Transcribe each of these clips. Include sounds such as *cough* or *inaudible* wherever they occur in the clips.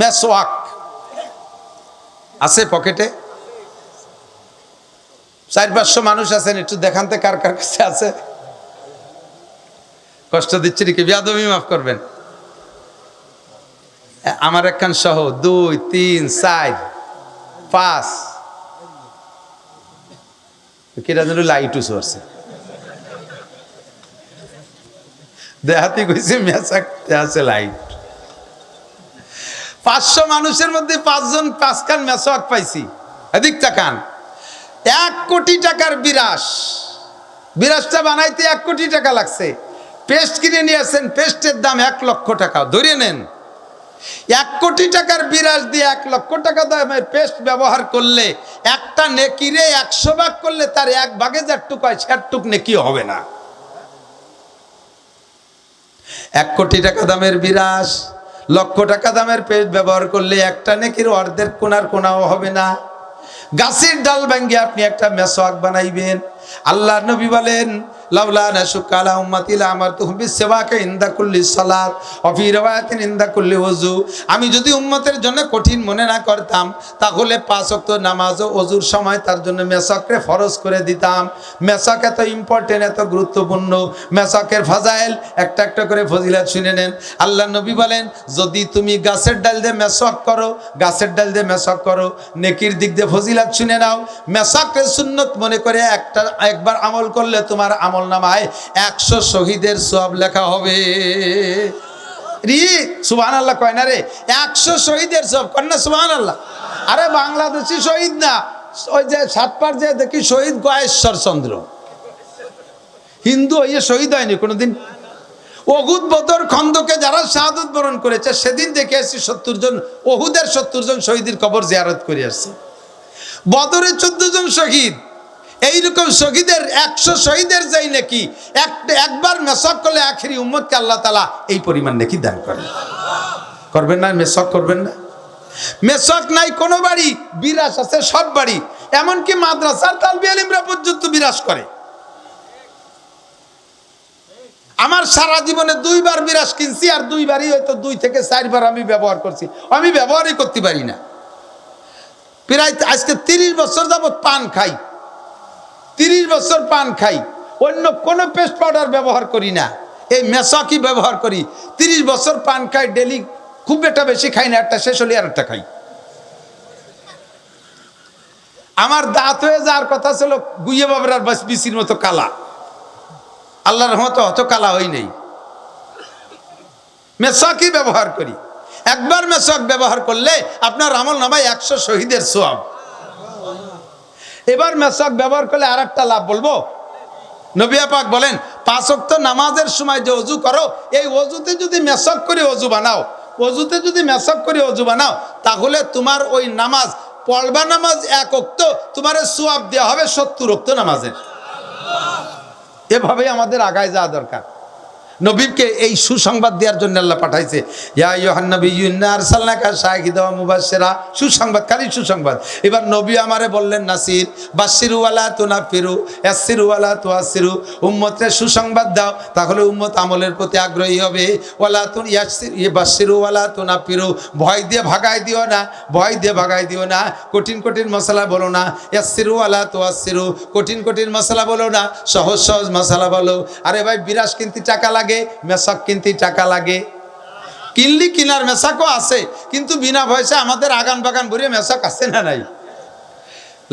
মেসওয়াক। আছে পকেটে? চার, পাঁচশো মানুষ আছেন, একটু দেখানতে কার কার কাছে আছে। কষ্ট দিচ্ছি নাকি? বিয়াদবি মাফ করবেন। আমার একখান সহ, দুই, তিন, চার, পাঁচ। কেটা যেন লাইটও চলছে দেহাতি কইছে মেসাক আছে লাইট। পাঁচশো মানুষের মধ্যে পাঁচজন পাঁচখান মেসোয়াক পাইছি। এদিক তাকান। এক কোটি টাকার বিরাস বিরাসটা বানাইতে এক কোটি টাকা লাগছে। পেস্ট কিনে নিয়ে আসছেন পেস্টের দাম এক লক্ষ টাকা। ধরে নেন, এক কোটি টাকার বিরাস দিয়ে এক লক্ষ টাকা দামের পেস্ট ব্যবহার করলে একটা নেকিরে একশো ভাগ করলে তার এক ভাগে যারটুক হয় সেটুক নেকি হবে না। এক কোটি টাকা দামের বিরাস লক্ষ টাকা দামের পেস্ট ব্যবহার করলে একটা নেকির অর্ধেক কোনার কোনাও হবে না। গাছের ডাল ভেঙে আপনি একটা মেসোয়াক বানাইবেন। আল্লাহ নবী বলেন লাউলা নাসুকালা উম্মাতিলা আমার তো হুবি সেবাকে ইন্দা কুল্লি সালাত ওযু। আমি যদি উম্মতের জন্য কঠিন মনে না করতাম, তাহলে পাঁচ ওয়াক্ত নামাজ ও সময় তার জন্য মেসাককে ফরজ করে দিতাম। মেসাক এত ইম্পর্টেন্ট এত গুরুত্বপূর্ণ। মেসাকের ফাজাইল একটা একটা করে ফজিলাত শুনে নেন। আল্লাহ নবী বলেন, যদি তুমি গাছের ডাল দিয়ে মেসক করো, গাছের ডাল দিয়ে মেসক করো। নেকির দিক দিয়ে ফজিলাত শুনে নাও। মেসাককে সুন্নত মনে করে একটা, একবার আমল করলে তোমার আমল নামায় একশো শহীদের সব লেখা হবে। রি আল্লাহ কয় না রে? একশো শহীদের সব আল্লাহ আরে বাংলাদেশি শহীদ না, ওই যে সাতপার যে দেখি শহীদ গয়েশ্বর চন্দ্র। হিন্দু হইয়ে শহীদ হয়নি কোনোদিন। অহুদ বদর খন্দকে যারা শাহাদত বরণ করেছে, সেদিন দেখে এসেছি সত্তর জন, অহুদের সত্তর জন শহীদের কবর জিয়ারত করে আসছে। বদরে চোদ্দ জন শহীদ এইরকম শহীদের, একশো শহীদের যাই নাকি, একটা, একবার মেসক করলে আখেরি উম্মতকে আল্লাহ তালা এই পরিমাণ নাকি দান করেন। করবেন না, মেসক করবেন না। মেসক নাই, কোনো বাড়ি, বিরাস আছে, সব বাড়ি। এমনকি মাদ্রাসার তালবি আলিমরা পর্যন্ত বিরাস করে। আমার সারা জীবনে দুইবার বিরাস কিনছি, আর দুইবারই হয়তো দুই থেকে চারবার আমি ব্যবহার করছি। আমি ব্যবহারই করতে পারি না। প্রায় আজকে তিরিশ বছর যাবৎ পান খাই। তিরিশ বছর পান খাই, অন্য কোনো পেস্ট পাউডার ব্যবহার করি না। এই মেসাকি ব্যবহার করি। তিরিশ বছর পান খাই ডেলি খুব একটা বেশি খাই না, একটা শেষ হলে আর একটা খাই। আমার দাঁত হয়ে যাওয়ার কথা ছিল, গুইয়ে বাবার আর বিসির মতো কালা। আল্লাহর রহমতে অত কালা হই নেই। মেসাকি ব্যবহার করি। একবার মেসাক ব্যবহার করলে আপনার আমল নামায় একশো শহীদের সোয়াব। এবার মেসাক ব্যবহার করলে আর একটা লাভ বলব? নবিয়া পাক বলেন, পাঁচ ওয়াক্ত নামাজের সময় যে অজু করো, এই অজুতে যদি মেসাক করে অজু বানাও, অজুতে যদি মেসাক করে অজু বানাও, তাহলে তোমার ওই নামাজ, পড়বা নামাজ এক অক্ত তোমার সোয়াব দেওয়া হবে সত্তর অক্ত নামাজের। এভাবেই আমাদের আগায় যাওয়া দরকার। নবীকে এই সুসংবাদ দেওয়ার জন্য আল্লাহ পাঠাইছে। ইয়া ইয়োহান নবী ইউন্নার সাল্লাকা শাহিদ মুবাসেরা সুসংবাদ, খালি সুসংবাদ। এবার নবী আমারে বললেন, নাসির বাসিরু ওয়ালা তু না ফিরু ইয়াসিরু ওয়ালা তু আসিরু উম্মতের সুসংবাদ দাও, তাহলে উম্মত আমলের প্রতি আগ্রহী হবে। ওয়ালা তু ইয়াসির ইয়ে বাসিরু ওয়ালা তু না ফিরু ভয় দিয়ে ভাগাই দিও না, ভয় দিয়ে ভাগাই দিও না। কঠিন কঠিন মশলা বলো না ইয়াসিরু ওয়ালা তু আসিরু কঠিন কঠিন মশলা বলো না, সহজ সহজ মশলা বলো। আরে ভাই বিরাস কিনতে টাকা লাগে মেশক কিনতে টাকা লাগে। কিনলি কিনার মেশাকও আছে, কিন্তু বিনা পয়সা আমাদের আগান বাগান ভরিয়ে মেশাক আছে না নাই?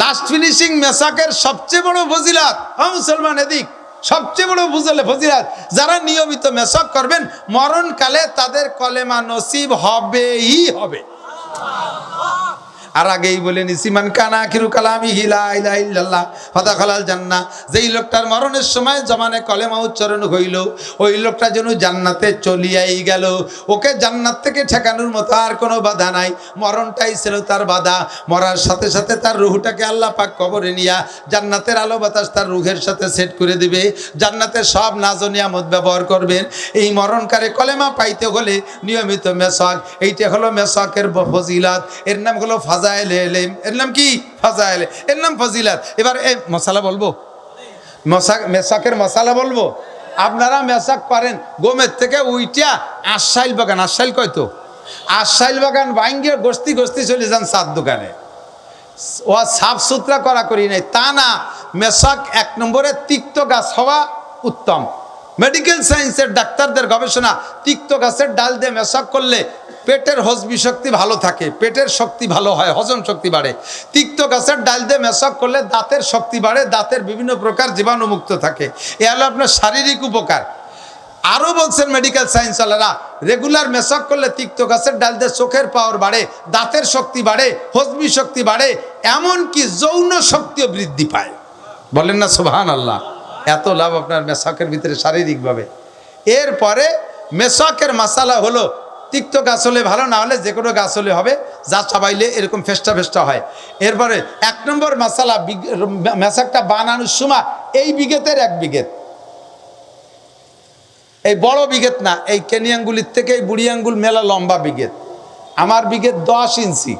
লাস্ট ফিনিশিং মেশাকের সবচেয়ে বড় ফজিলাত হ্যাঁ মুসলমান এদিক, সবচেয়ে বড় বুঝলে ফজিলাত, যারা নিয়মিত মেশক করবেন, মরণকালে তাদের কলেমা নসিব হবেই হবে। আর আগেই বলে নিসিমান কানা খিরু কালামি হিলা ইলা ইল্লাল্লাহ ফাতা খালাল জান্না যেই লোকটার মরণের সময় জমানে কলেমা উচ্চারণ হইল, ওই লোকটা যেন জান্নাতে চলিয়াই গেল। ওকে জান্নাত থেকে ঠেকানোর মতো আর কোনো বাধা নাই। মরণটাই ছিল তার বাধা। মরার সাথে সাথে তার রুহটাকে আল্লাহ পাক কবরে নিয়া জান্নাতের আলো বাতাস তার রুহের সাথে সেট করে দিবে। জান্নাতের সব নাজ ও নিয়ামত ব্যবহার করবেন। এই মরণকারে কলেমা পাইতে হলে নিয়মিত মেসাক এইটা হলো মেসাকের ফজিলাত। এর নাম হলো ফাজাইল এলেম। এর নাম কি? ফাজাইল। এর নাম ফজিলাত। এবার এই মশালা বলব? মশাক মেসাকের মশালা বলব? আপনারা মেসাক পারেন। গোমের থেকে উইটিয়া আশাইল বাগান। আশাইল কয় তো? আশাইল বাগান ভাঙ্গে গোস্তি গোস্তি চলে যান সাত দোকানে। ও সাফ সুতরা করা করি নাই। তা না, মেশক এক নম্বরে তিক্ত গাছ হওয়া উত্তম। মেডিকেল সায়েন্সের ডাক্তারদের গবেষণা, তিক্ত গাছের ডাল দিয়ে মেশক করলে পেটের হজমি শক্তি ভালো থাকে, পেটের শক্তি ভালো হয়, হজম শক্তি বাড়ে। তিক্ত গাছের ডাল দিয়ে মেশক করলে দাঁতের শক্তি বাড়ে, দাঁতের বিভিন্ন প্রকার জীবাণুমুক্ত থাকে। এ হলো আপনার শারীরিক উপকার। আরও বলছেন মেডিকেল সায়েন্সওয়ালারা রেগুলার মেশক করলে তিক্ত গাছের ডাল দিয়ে চোখের পাওয়ার বাড়ে, দাঁতের শক্তি বাড়ে হজমি শক্তি বাড়ে, এমনকি যৌন শক্তিও বৃদ্ধি পায়। বলেন না সুবহান আল্লাহ এত লাভ আপনার মেশকের ভিতরে শারীরিকভাবে। এরপরে মেশকের মশালা হলো তিক্ত গাছ হলে ভালো, না হলে যে কোনো গাছ হলে হবে। যা চাবাইলে এরকম ফেস্টা ফেস্টা হয়। এরপরে এক নম্বর মশালা মেশকটা বানানোর সময় এই বিঘেতের এক বিঘেত। এই বড় বিঘেত না, এই কেনি আঙ্গুলির থেকে এই বুড়ি আঙ্গুল মেলা লম্বা বিঘেত। আমার বিঘেত দশ ইঞ্চি।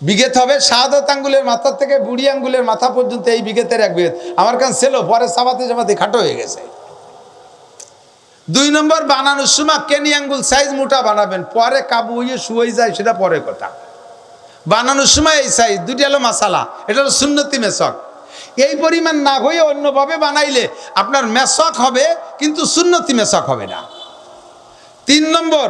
বিঘেত হবে শাহাদত আঙ্গুলের মাথার থেকে বুড়ি আঙ্গুলের মাথা পর্যন্ত এই বিঘেতের এক বিঘেত। আমার কাছে ছিল, পরে চাবাতে চাবাতে খাটো হয়ে গেছে। দুই নম্বর বানানোর সময় কেনি আঙ্গুল সাইজ মোটা বানাবেন, পরে কাবু হয়ে শুয়ে যায়, সেটা পরে কথা। বানানোর সময় এই সাইজ দুটি হলো মশালা এটা হলো সুন্নতি মেশক এই পরিমাণ না হয়ে অন্যভাবে বানাইলে আপনার মেশক হবে, কিন্তু সুন্নতি মেশক হবে না। তিন নম্বর,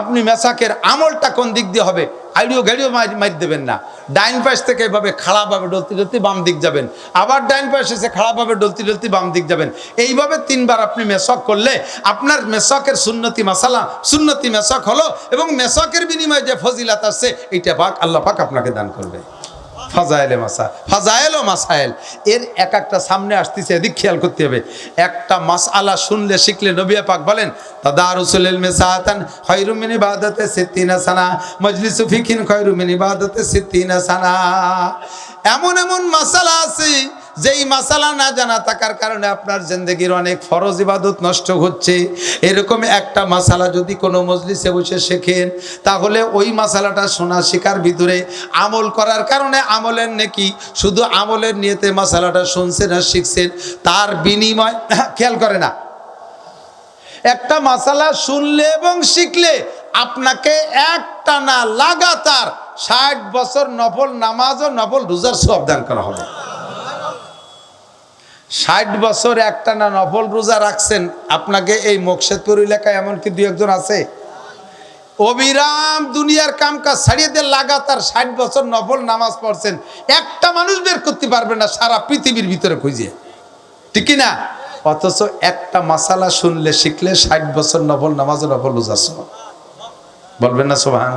আপনি মেশাকের আমলটা কোন দিক দিয়ে হবে আইডিও গাড়িও মার দেবেন না। ডাইন পাশ থেকে এভাবে খাড়াভাবে ডলতি ডলতি বাম দিক যাবেন। আবার ডাইন পাশ এসে খাড়াভাবে ডলতি ডলতি বাম দিক যাবেন। এইভাবে তিনবার আপনি মেশক করলে আপনার মেশকের সুন্নতি মাসালা, সুন্নতি মেশক হলো এবং মেশকের বিনিময়ে যে ফজিলাত আছে এইটা পাক আল্লাহ পাক আপনাকে দান করবে। ফাজাইলে মাসা ফাজাইল ও মাসাইল। এর এক একটা সামনে আসতেছে, এদিক খেয়াল করতে হবে। একটা মাস আলা শুনলে শিখলে নবিয়া পাক বলেন তাদা রসুল মেসাহাতান খৈরুমিন ইবাদতে সিদ্দিনা সানা, মজলিসু ফিকিন খৈরুমিন ইবাদতে সিদ্দিনা সানা। এমন এমন মাসালা আছে যেই মাসালা না জানা থাকার কারণে আপনার জিন্দগির অনেক ফরজ ইবাদত নষ্ট হচ্ছে। এরকম একটা মাসালা যদি কোনো মজলিসে বসে শেখেন, তাহলে ওই মাসালাটা শোনা শেখার ভিতরে আমল করার কারণে আমলের নাকি। শুধু আমলের নিয়েতে মাসালাটা শুনছেন আর শিখছেন, তার বিনিময় *laughs* খেয়াল করে না। একটা মাসালা শুনলে এবং শিখলে আপনাকে একটা না, লাগাতার ষাট বছর নফল নামাজ ও নফল রোজার সব দান করা হবে। ষাট বছর একটা না নফল রোজা রাখছেন, আপনাকে এই মোকশেদপুর এলাকায় এমনকি দু একজন আছে। অবিরাম দুনিয়ার কাম কাজ ছাড়িয়ে দিয়ে লাগাতার ষাট বছর নফল নামাজ পড়ছেন। একটা মানুষ বের করতে পারবে না, সারা পৃথিবীর ভিতরে খুঁজে। ঠিক না? অথচ একটা মাসালা শুনলে, শিখলে ষাট বছর নফল নামাজ নফল রোজা বলবেন না সোহান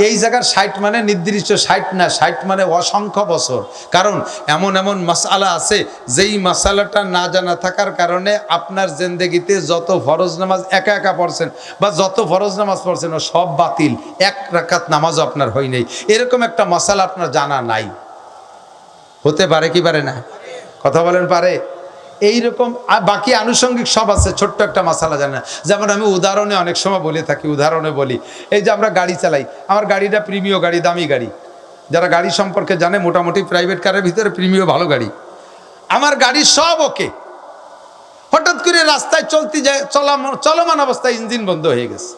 এই জায়গার ষাট মানে নির্দিষ্ট ষাট না, ষাট মানে অসংখ্য বছর। কারণ এমন এমন মশালা আছে, যেই মশালাটা না জানা থাকার কারণে আপনার জেন্দেগিতে যত ফরজ নামাজ একা একা পড়ছেন বা যত ফরজ নামাজ পড়ছেন, ও সব বাতিল। এক রাকাত নামাজও আপনার হয় নাই। এরকম একটা মশালা আপনার জানা নাই। হতে পারে কি পারে না? কথা বলেন পারে? এইরকম বাকি আনুষঙ্গিক সব আছে, ছোট্ট একটা মশালা জানে যেমন আমি উদাহরণে অনেক সময় বলে থাকি, উদাহরণে বলি। এই যে আমরা গাড়ি চালাই, আমার গাড়িটা প্রিমিয় গাড়ি, দামি গাড়ি। যারা গাড়ি সম্পর্কে জানে, মোটামুটি প্রাইভেট কারের ভিতরে প্রিমিয়, ভালো গাড়ি। আমার গাড়ি সব ওকে। হঠাৎ করে রাস্তায় চলতে যায়, চলা চলমান অবস্থায় ইঞ্জিন বন্ধ হয়ে গেছে।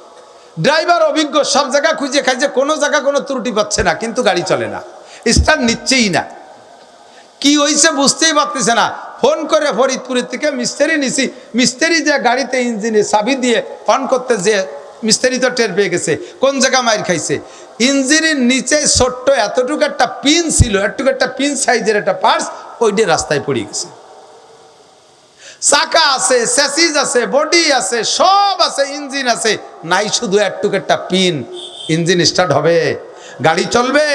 ড্রাইভার অভিজ্ঞ, সব জায়গা খুঁজে খাইছে, কোনো জায়গা কোনো ত্রুটি পাচ্ছে না, কিন্তু গাড়ি চলে না। স্টার্ট নিচ্ছেই না। কি হয়েছে বুঝতেই পারতেছে না। ফোন করে ফরিদপুরের থেকে মিস্ত্রি নিছি। মিস্ত্রি যে গাড়িতে ইঞ্জিনে চাবি দিয়ে অন করতে যে মিস্ত্রি তো টের পেয়ে গেছে, কোন জায়গা মাইর খাইছে? ইঞ্জিনের নিচে ছোট্ট এতটুকু একটা পিন ছিল, এতটুকু একটা পিন সাইজের একটা পার্স ওইটা রাস্তায় পড়ে গেছে। চাকা আছে স্যাসিস আছে, বডি আছে, সব আছে, ইঞ্জিন আছে। নাই শুধু একটুকু একটা পিন, ইঞ্জিন স্টার্ট হবে, গাড়ি চলবে।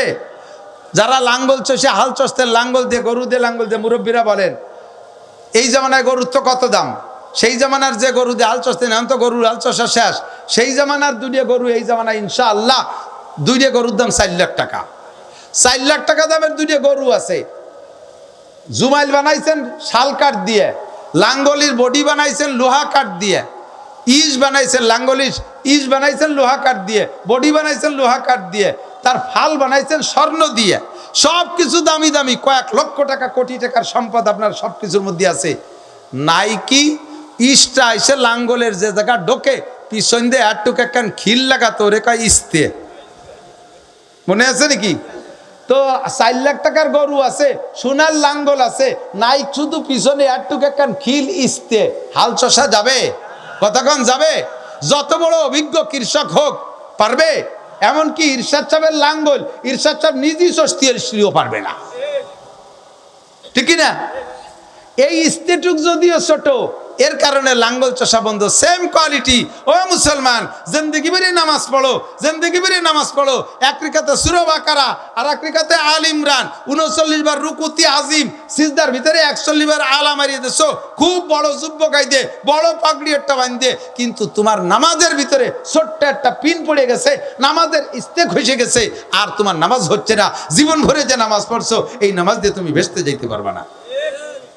যারা লাঙ্গল চষে, হাল চষতে লাঙ্গল দিয়ে, গরু দিয়ে লাঙ্গল দিয়ে মুরব্বীরা বলেন এই জামানায় গরুর তো কত দাম? সেই জামানার যে গরু দিয়ে হাল চষতেন এখন তো গরুর হাল চষা শেষ। সেই জামানার দুনিয়া গরু, এই জামানায় ইনশা আল্লাহ দুইটা গরুর দাম চার লাখ টাকা। চার লাখ টাকা দামের দুইটা গরু আছে। জুমাইল বানাইছেন শাল কাঠ দিয়ে, লাঙ্গলির বডি বানাইছেন লোহা কাঠ দিয়ে, ইস বানাইছেন লাঙ্গলির, ইস বানাইছেন লোহা কাঠ দিয়ে, বডি বানাইছেন লোহা কাঠ দিয়ে, তার ফাল বানাইছেন স্বর্ণ দিয়ে। সব কিছু দামি দামি, কয়েক লক্ষ টাকা, কোটি টাকার সম্পদ আপনার সব কিছুর মধ্যে আছে। নাইকি, ইসটা এসে লাঙ্গলের যে জায়গা ঢোকে, পিছন দিয়ে আটটুক একখান খিল লাগাতো ওরে কয় ইস্তে। মনে আছে নাকি? তো চার লাখ টাকার গরু আছে, সোনার লাঙ্গল আছে নাই শুধু পিছনে আটটুক একখান খিল ইস্তে। হাল চষা যাবে, কতক্ষণ যাবে? যত বড় অভিজ্ঞ কৃষক হোক, পারবে? এমনকি ইরশাদ সাহেবের লাঙ্গল, ইরশাদ সাহেব নিজেই ষষ্ঠীর স্ত্রীও পারবে না। ঠিক না? এই স্ত্রীটুক যদিও ছোট এর কারণে লাঙ্গল চষা বন্ধ। সেম কোয়ালিটি ও মুসলমান, জিন্দগি বেরিয়ে নামাজ পড়ো, জিন্দগি বেরিয়ে নামাজ পড়ো। এক রিকাতে সুরব আর এক রিকাতে আল ইমরান। উনচল্লিশ বার রুকুতি আজিম, সিজদার ভিতরে একচল্লিশ বার আলা মারিয়ে দেছো। খুব বড় যুব্য গাইদে বড় পাগড়ি একটা বান্ধে কিন্তু তোমার নামাজের ভিতরে ছোট্ট একটা পিন পড়ে গেছে, নামাজের ইস্তেক হয়ে গেছে, আর তোমার নামাজ হচ্ছে না। জীবন ভরে যে নামাজ পড়ছো, এই নামাজ দিয়ে তুমি ভেস্তে যাইতে পারবা না।